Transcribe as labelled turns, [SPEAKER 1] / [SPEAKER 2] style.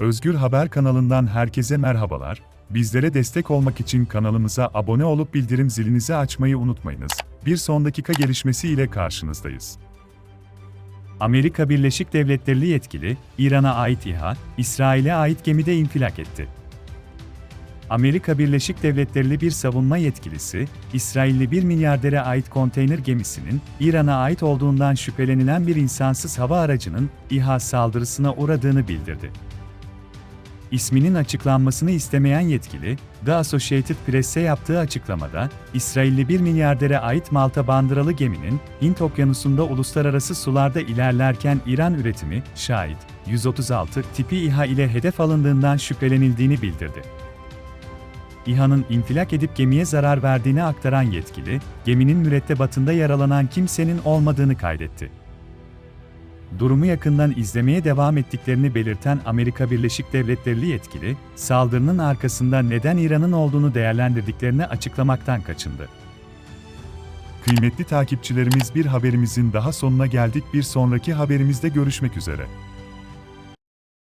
[SPEAKER 1] Özgür Haber kanalından herkese merhabalar. Bizlere destek olmak için kanalımıza abone olup bildirim zilinizi açmayı unutmayınız. Bir son dakika gelişmesi ile karşınızdayız. Amerika Birleşik Devletleri yetkili, İran'a ait İHA, İsrail'e ait gemide infilak etti. Amerika Birleşik Devletleri bir savunma yetkilisi, İsrailli bir milyardere ait konteyner gemisinin, İran'a ait olduğundan şüphelenilen bir insansız hava aracının İHA saldırısına uğradığını bildirdi. İsminin açıklanmasını istemeyen yetkili, The Associated Press'e yaptığı açıklamada, İsrailli bir milyardere ait Malta bandıralı geminin, Hint Okyanusu'nda uluslararası sularda ilerlerken İran üretimi, şahit, 136 tipi İHA ile hedef alındığından şüphelenildiğini bildirdi. İHA'nın infilak edip gemiye zarar verdiğini aktaran yetkili, geminin mürettebatında yaralanan kimsenin olmadığını kaydetti. Durumu yakından izlemeye devam ettiklerini belirten Amerika Birleşik Devletleri yetkili, saldırının arkasında neden İran'ın olduğunu değerlendirdiklerini açıklamaktan kaçındı. Kıymetli takipçilerimiz bir haberimizin daha sonuna geldik. Bir sonraki haberimizde görüşmek üzere.